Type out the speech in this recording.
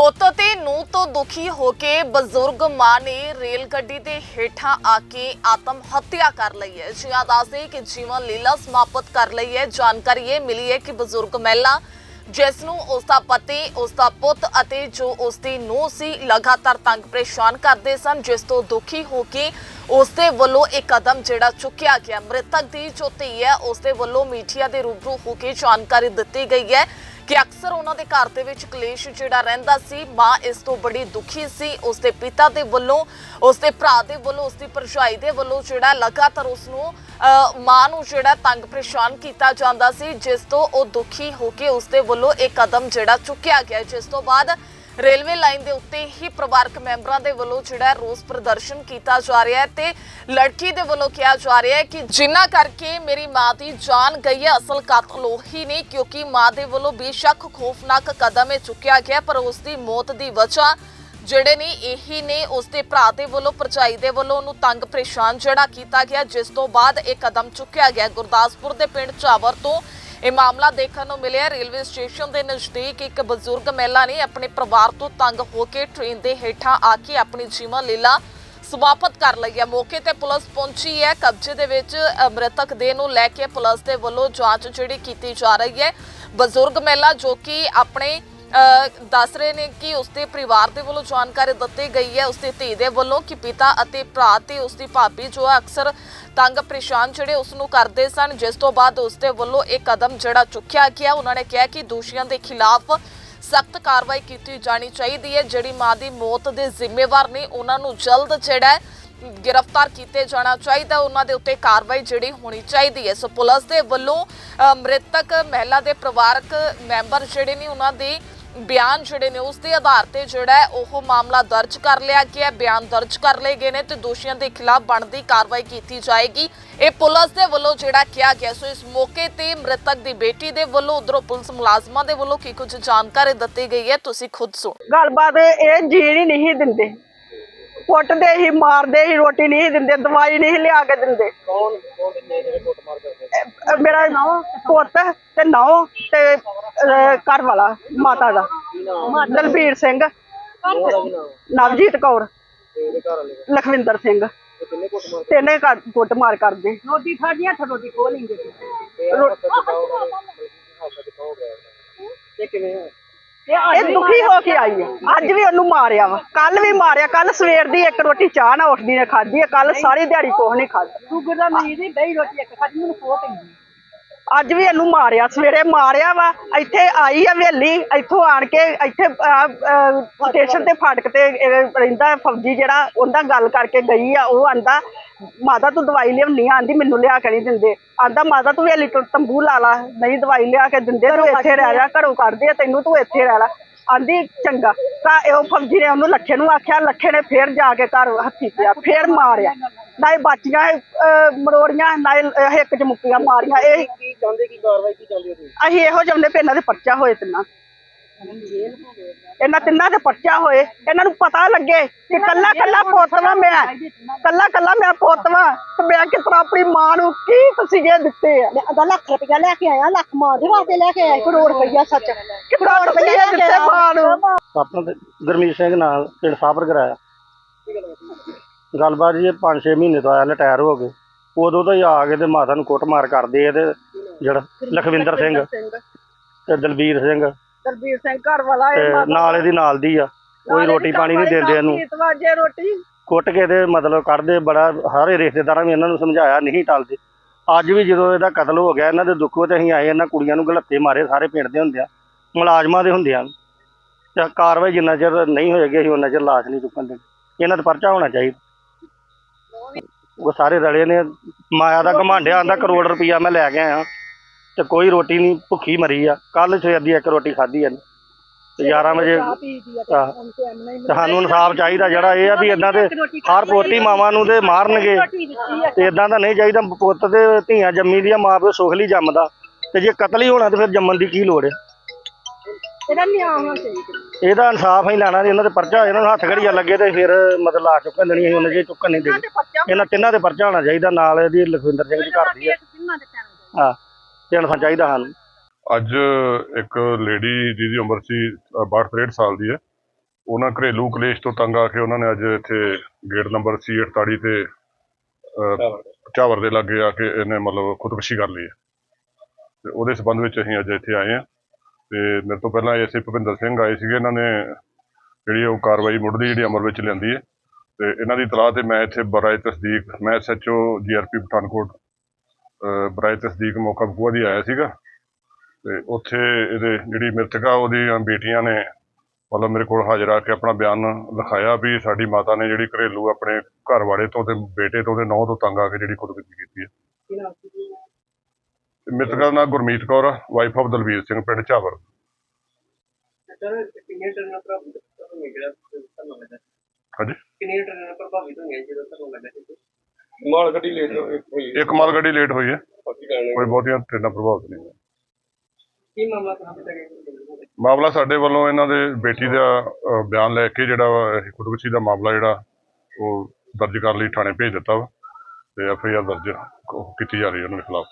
ਪੁੱਤ ਤੇ ਨੂੰ ਤੋਂ ਦੁਖੀ ਹੋ ਕੇ ਬਜ਼ੁਰਗ ਮਾਂ ਨੇ ਰੇਲ ਗੱਡੀ ਦੇ ਹੇਠਾਂ ਆ ਕੇ ਆਤਮ ਹੱਤਿਆ ਕਰ ਲਈ ਹੈ। ਜਿਹਾ ਦੱਸਦੇ ਕਿ ਜੀਵਨ ਲੀਲਾ ਸਮਾਪਤ ਕਰ ਲਈ ਹੈ। ਜਾਣਕਾਰੀ ਇਹ ਮਿਲੀ ਹੈ ਕਿ ਬਜ਼ੁਰਗ ਮਹਿਲਾ, ਜਿਸ ਨੂੰ ਉਸ ਦਾ ਪਤੀ, ਉਸ ਦਾ ਪੁੱਤ ਅਤੇ ਜੋ ਉਸ ਦੀ ਨੂੰਹ ਸੀ, ਲਗਾਤਾਰ ਤੰਗ ਪਰੇਸ਼ਾਨ ਕਰਦੇ ਸਨ, ਜਿਸ ਤੋਂ ਦੁਖੀ ਹੋ ਕੇ ਉਸ ਦੇ ਵੱਲੋਂ ਇੱਕ ਕਦਮ ਜਿਹੜਾ ਚੁੱਕਿਆ ਗਿਆ। ਮ੍ਰਿਤਕ ਦੀ ਜੋ ਧੀ ਹੈ, ਉਸ ਦੇ ਵੱਲੋਂ ਮੀਡੀਆ ਦੇ ਰੂਬਰੂ ਹੋ ਕੇ ਜਾਣਕਾਰੀ ਦਿੱਤੀ ਗਈ ਹੈ। ਕਿ ਅਕਸਰ ਉਹਨਾਂ ਦੇ ਘਰ ਦੇ ਵਿੱਚ ਕਲੇਸ਼ ਜਿਹੜਾ ਰਹਿੰਦਾ ਸੀ, ਮਾਂ ਇਸ ਤੋਂ ਬੜੀ ਦੁਖੀ ਸੀ। ਉਸ ਦੇ ਪਿਤਾ ਦੇ ਵੱਲੋਂ, ਉਸ ਦੇ ਭਰਾ ਦੇ ਵੱਲੋਂ, ਉਸ ਦੀ ਭਰਜਾਈ ਦੇ ਵੱਲੋਂ ਜਿਹੜਾ ਲਗਾਤਾਰ ਉਸ ਨੂੰ ਮਾਂ ਨੂੰ ਜਿਹੜਾ ਤੰਗ ਪਰੇਸ਼ਾਨ ਕੀਤਾ ਜਾਂਦਾ ਸੀ, ਜਿਸ ਤੋਂ ਉਹ ਦੁਖੀ ਹੋ ਕੇ ਉਸ ਦੇ ਵੱਲੋਂ ਇਹ ਕਦਮ ਜਿਹੜਾ ਚੁੱਕਿਆ ਗਿਆ। ਜਿਸ ਤੋਂ ਬਾਅਦ ਰੇਲਵੇ ਲਾਈਨ ਦੇ ਉੱਤੇ ਹੀ ਪਰਿਵਾਰਕ ਮੈਂਬਰਾਂ ਦੇ ਵੱਲੋਂ ਜਿਹੜਾ ਰੋਸ ਪ੍ਰਦਰਸ਼ਨ ਕੀਤਾ ਜਾ ਰਿਹਾ ਹੈ ਤੇ ਲੜਕੀ ਦੇ ਵੱਲੋਂ ਕਿਹਾ ਜਾ ਰਿਹਾ ਹੈ ਕਿ ਜਿੰਨਾ ਕਰਕੇ ਮੇਰੀ ਮਾਂ ਦੀ ਜਾਨ ਗਈ ਹੈ, ਅਸਲ ਕਾਤਲ ਉਹੀ ਨਹੀਂ ਕਿਉਂਕਿ ਮਾਂ ਦੇ ਵੱਲੋਂ ਬੇਸ਼ੱਕ ਖੌਫਨਾਕ ਕਦਮ ਇਹ ਚੁੱਕਿਆ ਗਿਆ, ਪਰ ਉਸ ਦੀ ਮੌਤ ਦੀ ਵਜ੍ਹਾ ਜਿਹੜੇ ਨੇ ਇਹੀ ਨੇ ਉਸ ਦੇ ਭਰਾ ਦੇ ਵੱਲੋਂ ਪਰਚਾਈ ਦੇ ਵੱਲੋਂ ਉਹਨੂੰ ਤੰਗ ਪਰੇਸ਼ਾਨ ਜਿਹੜਾ ਕੀਤਾ ਗਿਆ, ਜਿਸ ਤੋਂ ਬਾਅਦ ਇਹ ਕਦਮ ਚੁੱਕਿਆ ਗਿਆ। ਗੁਰਦਾਸਪੁਰ ਦੇ ਪਿੰਡ ਚਾਵਰ ਤੋਂ ਇਹ ਮਾਮਲਾ ਦੇਖਣ ਨੂੰ ਮਿਲਿਆ। ਰੇਲਵੇ ਸਟੇਸ਼ਨ ਦੇ ਨਜ਼ਦੀਕ ਇੱਕ ਬਜ਼ੁਰਗ ਮਹਿਲਾ ਨੇ ਆਪਣੇ ਪਰਿਵਾਰ ਤੋਂ ਤੰਗ ਹੋ ਕੇ ਟ੍ਰੇਨ ਦੇ ਹੇਠਾਂ ਆ ਕੇ ਆਪਣੀ ਜੀਵਨ ਲੀਲਾ ਸਮਾਪਤ ਕਰ ਲਈ ਹੈ। ਮੌਕੇ ਤੇ ਪੁਲਿਸ ਪਹੁੰਚੀ ਹੈ। ਕਬਜ਼ੇ ਦੇ ਵਿੱਚ ਮ੍ਰਿਤਕ ਦੇਹ ਨੂੰ ਲੈ ਕੇ ਪੁਲਿਸ ਦੇ ਵੱਲੋਂ ਜਾਂਚ ਜਿਹੜੀ ਕੀਤੀ ਜਾ ਰਹੀ ਹੈ। ਬਜ਼ੁਰਗ ਮਹਿਲਾ ਜੋ ਕਿ ਆਪਣੇ ਦੱਸ ਰਹੇ ਨੇ ਕਿ ਉਸਦੇ ਪਰਿਵਾਰ ਦੇ ਵੱਲੋਂ ਜਾਣਕਾਰੀ ਦਿੱਤੀ ਗਈ ਹੈ, ਉਸਦੀ ਧੀ ਦੇ ਵੱਲੋਂ ਕਿ ਪਿਤਾ ਅਤੇ ਭਰਾ ਤੇ ਉਸਦੀ ਭਾਬੀ ਜੋ ਹੈ ਅਕਸਰ ਤੰਗ ਪਰੇਸ਼ਾਨ ਜਿਹੜੇ ਉਸ ਨੂੰ ਕਰਦੇ ਸਨ, ਜਿਸ ਤੋਂ ਬਾਅਦ ਉਸਦੇ ਵੱਲੋਂ ਇਹ ਕਦਮ ਜਿਹੜਾ ਚੁੱਕਿਆ ਗਿਆ, ਉਹਨਾਂ ਨੇ ਕਿਹਾ ਕਿ ਦੋਸ਼ੀਆਂ ਦੇ ਖਿਲਾਫ ਸਖਤ ਕਾਰਵਾਈ ਕੀਤੀ ਜਾਣੀ ਚਾਹੀਦੀ ਹੈ, ਜਿਹੜੀ ਮਾਂ ਦੀ ਮੌਤ ਦੇ ਜ਼ਿੰਮੇਵਾਰ ਨੇ, ਉਹਨਾਂ ਨੂੰ ਜਲਦ ਜਿਹੜਾ ਗ੍ਰਿਫਤਾਰ ਕੀਤੇ ਜਾਣਾ ਚਾਹੀਦਾ, ਉਹਨਾਂ ਦੇ ਉੱਤੇ ਕਾਰਵਾਈ ਜਿਹੜੀ ਹੋਣੀ ਚਾਹੀਦੀ ਹੈ। ਸੋ ਪੁਲਿਸ ਦੇ ਵੱਲੋਂ ਮ੍ਰਿਤਕ ਮਹਿਲਾ ਦੇ ਪਰਿਵਾਰਕ ਮੈਂਬਰ ਜਿਹੜੇ ਨੇ, ਉਹਨਾਂ ਦੀ ਬਿਆਨ ਜਿਹੜੇ ਨੇ ਉਸ ਦੇ ਆਧਾਰ ਤੇ ਜਿਹੜਾ ਉਹ ਮਾਮਲਾ ਦਰਜ ਕਰ ਲਿਆ ਗਿਆ ਬਿਆਨ ਦਰਜ ਕਰ ਲਏ ਗਏ ਨੇ ਤੇ ਦੋਸ਼ੀਆਂ ਦੇ ਖਿਲਾਫ ਬਣਦੀ ਕਾਰਵਾਈ ਕੀਤੀ ਜਾਏਗੀ। ਇਹ ਪੁਲਿਸ ਦੇ ਵੱਲੋਂ ਜਿਹੜਾ ਕਿਹਾ ਗਿਆ, ਸੋ ਇਸ ਮੌਕੇ ਤੇ ਮ੍ਰਿਤਕ ਦੀ ਬੇਟੀ ਦੇ ਵੱਲੋਂ ਉਧਰੋਂ ਪੁਲਿਸ ਮੁਲਾਜ਼ਮਾਂ ਦੇ ਵੱਲੋਂ ਕੀ ਕੁਝ ਜਾਣਕਾਰੀ ਦਿੱਤੀ ਗਈ ਹੈ, ਤੁਸੀਂ ਖੁਦ ਸੁਣੋ। ਗੱਲਬਾਤ ਇਹ ਜੀਣ ਹੀ ਨਹੀਂ ਦਿੰਦੇ। ਕੁੱਟਦੇ ਹੀ ਮਾਰਦੇ ਹੀ ਰੋਟੀ ਨਹੀਂ ਦਿੰਦੇ ਦਵਾਈ ਨਹੀਂ ਲਿਆ ਕੇ ਦਿੰਦੇ। ਕੌਣ ਕੌਣ ਨੇ ਜਿਹੜੇ ਕੁੱਟ ਮਾਰ ਕਰਦੇ ਅਹ ਮੇਰਾ ਪੁੱਤ ਤੇ ਨੌ ਤੇ ਘਰ ਵਾਲਾ ਮਾਤਾ ਦਾ। ਦਲਬੀਰ ਸਿੰਘ। ਨਵਜੀਤ ਕੌਰ। ਲਖਵਿੰਦਰ ਸਿੰਘ। ਤਿੰਨੇ ਘਰ ਕੁੱਟ ਮਾਰ ਕਰਦੇ। ਰੋਟੀ ਖਾਧੀਆਂ ਤਾਂ ਰੋਟੀ ਖੋ ਲੈਂਦੇ ਤੇ ਹੱਥ ਹੱਥ ਕਿਵੇਂ ਹੋਇਆ? ਇਹ ਦੁਖੀ ਹੋ ਕੇ ਆਈ ਹੈ ਅੱਜ ਵੀ ਉਹਨੂੰ ਮਾਰਿਆ ਵਾ। ਕੱਲ ਵੀ ਮਾਰਿਆ। ਕੱਲ ਸਵੇਰ ਦੀ ਇੱਕ ਰੋਟੀ ਚਾਹ ਨਾ ਉੱਠਦੀ ਨੇ ਖਾਧੀ ਹੈ ਕੱਲ ਸਾਰੀ ਦਿਹਾੜੀ ਕੁਛ ਨਹੀਂ ਖਾਧਾ। ਸ਼ੂਗਰ ਦਾ ਮਰੀਜ਼ ਹੀ ਦਹੀਂ ਰੋਟੀ ਇੱਕ ਖਾਧੀ ਮੈਨੂੰ ਖੋ ਪੈਂਦੀ। ਅੱਜ ਵੀ ਇਹਨੂੰ ਮਾਰਿਆ ਸਵੇਰੇ ਮਾਰਿਆ ਵਾ ਇੱਥੇ ਆਈ ਆ ਵੇਲੀ ਇੱਥੋਂ ਆਣ ਕੇ ਇੱਥੇ ਸਟੇਸ਼ਨ ਤੇ ਫਾਟਕ ਤੇ ਰਹਿੰਦਾ ਫੌਜੀ ਜਿਹੜਾ ਉਹਦਾ ਗੱਲ ਕਰਕੇ ਗਈ ਆ ਉਹ ਆਂਦਾ ਮਾਤਾ ਤੂੰ ਦਵਾਈ ਲਿਆਉਣੀ ਆਂਦੀ ਮੈਨੂੰ ਲਿਆ ਕੇ ਨਹੀਂ ਦਿੰਦੇ। ਆਂਦਾ ਮਾਤਾ ਤੂੰ ਵੇਲੀ ਤੰਬੂ ਲਾ ਲਾ ਨਹੀਂ ਦਵਾਈ ਲਿਆ ਕੇ ਦਿੰਦੇ ਤੂੰ ਇੱਥੇ ਰਹਿ ਜਾ ਘਰੋਂ ਕੱਢਦੇ ਆ ਤੈਨੂੰ ਤੂੰ ਇੱਥੇ ਰਹਿ ਲੈ। ਆਂਦੀ ਚੰਗਾ ਤਾਂ ਇਹ ਫੌਜੀ ਨੇ ਉਹਨੂੰ ਲੱਖੇ ਨੂੰ ਆਖਿਆ ਲੱਖੇ ਨੇ ਫੇਰ ਜਾ ਕੇ ਘਰ ਹੱਥੀ ਪਿਆ ਫੇਰ ਮਾਰਿਆ। ਨਾ ਇਹ ਬਾਚੀਆਂ ਮਰੋੜੀਆਂ ਨਾ ਇਹ, ਅਹ, ਹਿੱਕ ਚ ਮੁੱਕੀਆਂ ਮਾਰੀਆਂ ਇਹ ਚਾਹੁੰਦੇ ਕੀ ਕਾਰਵਾਈ ਕੀ ਚਾਹੁੰਦੇ ਹੋ ਤੁਸੀਂ? ਅਸੀਂ ਇਹੋ ਪਏ ਇਹਨਾਂ ਦੇ ਪਰਚਾ ਹੋਏ ਤਿੰਨਾਂ ਇਹਨਾਂ ਤਿੰਨਾਂ ਦੇ ਪਰਚਾ ਹੋਏ। ਇਹਨਾਂ ਨੂੰ ਪਤਾ ਲੱਗੇ ਕਿ ਕੱਲਾ ਕੱਲਾ ਪੁੱਤ ਵਾਂ ਮੈਂ ਕੱਲਾ ਕੱਲਾ ਮੈਂ ਪੁੱਤ ਵਾਂ ਤੇ ਮੈਂ ਕਿਸ ਤਰ੍ਹਾਂ ਆਪਣੀ ਮਾਂ ਨੂੰ ਕੀ ਤਸੀਹੇ ਦਿੱਤੇ ਆ? ਅਦਾ ਲੱਖ ਰੁਪਇਆ ਲੈ ਕੇ ਆਇਆ ਲੱਖ ਮਾਂ ਦੇ ਵਾਸਤੇ ਲੈ ਕੇ ਆਇਆ ਕਰੋੜ ਰੁਪਇਆ ਸੱਚ। ਕਿੰਨਾ ਰੁਪਈਆ ਦਿੱਤੇ ਮਾਂ ਨੂੰ? ਆਪਣਾ ਗੁਰਮੀਤ ਸਿੰਘ ਨਾਲ ਪਿੰਡ ਸਾਬਰ ਕਰਾਇਆ। ਗੱਲਬਾਤ ਜੀ 5-6 ਮਹੀਨੇ ਤੋਂ ਆਇਆ ਰਿਟਾਇਰ ਹੋ ਗਏ। ਉਦੋਂ ਤੋਂ ਹੀ ਆ ਕੇ ਤੇ ਮਾਤਾ ਨੂੰ ਕੁੱਟਮਾਰ ਕਰਦੇ ਆ ਤੇ ਜਿਹੜਾ ਲਖਵਿੰਦਰ ਸਿੰਘ ਤੇ ਦਲਬੀਰ ਸਿੰਘ। ਦਲਬੀਰ ਸਿੰਘ ਘਰ ਵਾਲਾ ਤੇ ਨਾਲ ਇਹਦੀ ਨਾਲ ਦੀ ਆ। ਕੋਈ ਰੋਟੀ ਪਾਣੀ ਨਹੀਂ ਦਿੰਦੇ ਇਹਨੂੰ। ਰੋਟੀ। ਕੁੱਟ ਕੇ ਤੇ ਮਤਲਬ ਕੱਢਦੇ ਬੜਾ ਸਾਰੇ ਰਿਸ਼ਤੇਦਾਰਾਂ ਵੀ ਇਹਨਾਂ ਨੂੰ ਸਮਝਾਇਆ ਨਹੀਂ ਟਲਦੇ। ਅੱਜ ਵੀ ਜਦੋਂ ਇਹਦਾ ਕਤਲ ਹੋ ਗਿਆ ਇਹਨਾਂ ਦੇ ਦੁੱਖੋਂ ਤੇ ਅਸੀਂ ਆਏ ਇਹਨਾਂ ਕੁੜੀਆਂ ਨੂੰ ਗਲੱਤੇ ਮਾਰੇ ਸਾਰੇ ਪਿੰਡ ਦੇ ਹੁੰਦੇ ਆ। ਮੁਲਾਜ਼ਮਾਂ ਦੇ ਹੁੰਦੇ ਆ। ਤੇ ਕਾਰਵਾਈ ਜਿੰਨਾ ਚਿਰ ਨਹੀਂ ਹੋਏਗੀ ਅਸੀਂ ਉਹਨਾਂ ਚਿਰ ਲਾਸ਼ ਨਹੀਂ ਚੁੱਕਣ ਦੇ ਇਹਨਾਂ ਦਾ ਪਰਚਾ ਹੋਣਾ ਚਾਹੀਦਾ। ਉਹ ਸਾਰੇ ਰਲੇ ਨੇ। ਮਾਇਆ ਦਾ ਘਮਾਂਡਿਆ ਆਂਦਾ ਕਰੋੜ ਰੁਪਈਆ ਮੈਂ ਲੈ ਕੇ ਆਇਆ। ਤੇ ਕੋਈ ਰੋਟੀ ਨਹੀਂ ਭੁੱਖੀ ਮਰੀ ਆ। ਕੱਲ ਸਵੇਰ ਦੀ ਇੱਕ ਰੋਟੀ ਖਾਧੀ ਆ ਤੇ 11 ਵਜੇ ਆਹ, ਤੇ ਸਾਨੂੰ ਇਨਸਾਫ ਚਾਹੀਦਾ ਜਿਹੜਾ ਇਹ ਆ ਵੀ ਇਦਾਂ ਦੇ ਹਰ ਪੋਤੀ ਮਾਵਾਂ ਨੂੰ ਤੇ ਮਾਰਨਗੇ। ਤੇ ਇਦਾਂ ਦਾ ਨਹੀਂ ਚਾਹੀਦਾ ਪੁੱਤ ਤੇ ਧੀਆਂ ਜੰਮੀ ਦੀਆਂ ਮਾਂ ਪਿਓ ਸੁਖ ਲਈ ਜੰਮਦਾ। ਤੇ ਜੇ ਕਤਲ ਹੀ ਹੋਣਾ ਤੇ ਫਿਰ ਜੰਮਣ ਦੀ ਕੀ ਲੋੜ ਹੈ ਇਹਦਾ ਨਿਆਂ ਹੋਣਾ ਚਾਹੀਦਾ। ਇਹਦਾ ਇਨਸਾਫ ਹੀ ਲੈਣਾ ਤੇ ਇਹਨਾਂ ਦੇ ਪਰਚਾ ਇਹਨਾਂ ਨੂੰ ਹੱਥ ਘੜੀਆਂ ਲੱਗੇ ਤੇ ਫਿਰ ਮਤਲਬ ਲਾ ਚੁੱਕਣ ਦੇਣੀ ਅਸੀਂ ਉਹਨਾਂ ਜੇ ਚੁੱਕਣ ਨਹੀਂ ਦੇਣੀ। ਇਹਨਾਂ ਤਿੰਨਾਂ ਦੇ ਪਰਚਾ ਹੋਣਾ ਚਾਹੀਦਾ ਨਾਲ ਇਹਦੀ ਲਖਵਿੰਦਰ ਸਿੰਘ ਦੀ ਘਰ ਦੀ ਹੈ ਹਾਂ। ਇਨਸਾਫ ਚਾਹੀਦਾ ਸਾਨੂੰ। ਅੱਜ ਇੱਕ ਲੇਡੀ ਜਿਹਦੀ ਉਮਰ ਸੀ 62 63 ਸਾਲ ਦੀ ਹੈ। ਉਹਨਾਂ ਘਰੇਲੂ ਕਲੇਸ਼ ਤੋਂ ਤੰਗ ਆ ਕੇ ਉਹਨਾਂ ਨੇ ਅੱਜ ਇੱਥੇ ਗੇਟ ਨੰਬਰ C48 ਤੇ ਝਾਵਰ ਦੇ। ਲਾਗੇ ਆ ਕੇ ਇਹਨੇ ਮਤਲਬ ਖੁਦਕੁਸ਼ੀ ਕਰ ਲਈ ਹੈ। ਤੇ ਉਹਦੇ ਸਬੰਧ ਵਿੱਚ ਅਸੀਂ ਅੱਜ ਇੱਥੇ ਆਏ ਹਾਂ। ਤੇ ਮੇਰੇ ਤੋਂ ਪਹਿਲਾਂ ਐਸਏ ਭੁਪਿੰਦਰ ਸਿੰਘ ਆਏ ਸੀਗੇ। ਇਹਨਾਂ ਨੇ ਜਿਹੜੀ ਉਹ ਕਾਰਵਾਈ ਮੁੱਢਲੀ ਜਿਹੜੀ ਅਮਲ ਵਿੱਚ ਲਿਆਂਦੀ ਹੈ। ਤੇ ਇਹਨਾਂ ਦੀ ਤਲਾਹ ਤੇ ਮੈਂ ਇੱਥੇ ਬਰਾਏ ਤਸਦੀਕ ਮੈਂ ਐਸਐਚਓ ਜੀਆਰਪੀ ਪਠਾਨਕੋਟ ਬਰਾਏ ਤਸਦੀਕ ਮੌਕਾ ਬਕੂਆ ਦੀ ਆਇਆ ਸੀਗਾ। ਤੇ ਉੱਥੇ ਇਹਦੇ ਜਿਹੜੀ ਮ੍ਰਿਤਕਾ ਉਹਦੀਆਂ ਬੇਟੀਆਂ ਨੇ ਮਤਲਬ ਮੇਰੇ ਕੋਲ ਹਾਜ਼ਰ ਆ ਕੇ ਆਪਣਾ ਬਿਆਨ ਲਿਖਾਇਆ ਵੀ ਸਾਡੀ ਮਾਤਾ ਨੇ ਜਿਹੜੀ ਘਰੇਲੂ ਆਪਣੇ ਘਰ ਵਾਲੇ ਤੋਂ ਤੇ ਬੇਟੇ ਤੋਂ ਤੇ ਨੌਂ ਤੋਂ ਤੰਗ ਆ ਕੇ ਜਿਹੜੀ ਖੁਦਕੁਸ਼ੀ ਕੀਤੀ ਹੈ। ਮ੍ਰਿਤਕਾ ਦਾ ਨਾਂ ਗੁਰਮੀਤ ਕੌਰ ਆ ਵਾਈਫ ਆਫ ਦਲਵੀਰ ਸਿੰਘ ਪਿੰਡ ਝਾਵਰ ਹਾਂਜੀ? ਕਿੰਨੇ ਟਰਨ ਪ੍ਰਭਾਵਿਤ ਹੋਣਗੇ ਜਿਹੜਾ ਤੁਹਾਨੂੰ ਲੱਗਾ ਮਾਲ ਗੱਡੀ ਲੇਟ ਹੋਈ ਇੱਕ ਮਾਲ ਗੱਡੀ ਲੇਟ ਹੋਈ ਹੈ। ਕੋਈ ਬਹੁਤੀਆਂ ਟ੍ਰੇਨਾਂ ਪ੍ਰਭਾਵਿਤ ਨਹੀਂ ਕੀ ਮਾਮਲਾ ਸਾਹਮਣੇ ਤੱਕ ਮਾਮਲਾ ਸਾਡੇ ਵੱਲੋਂ ਇਹਨਾਂ ਦੇ ਬੇਟੀ ਦਾ ਬਿਆਨ ਲੈ ਕੇ ਜਿਹੜਾ ਖੁਦਕੁਸ਼ੀ ਦਾ ਮਾਮਲਾ ਜਿਹੜਾ ਉਹ ਦਰਜ ਕਰਨ ਲਈ ਥਾਣੇ ਭੇਜ ਦਿੱਤਾ ਵਾ। ਤੇ ਐਫ ਆਈ ਆਰ ਦਰਜ ਕੀਤੀ ਜਾ ਰਹੀ ਹੈ ਉਹਨਾਂ ਦੇ ਖਿਲਾਫ।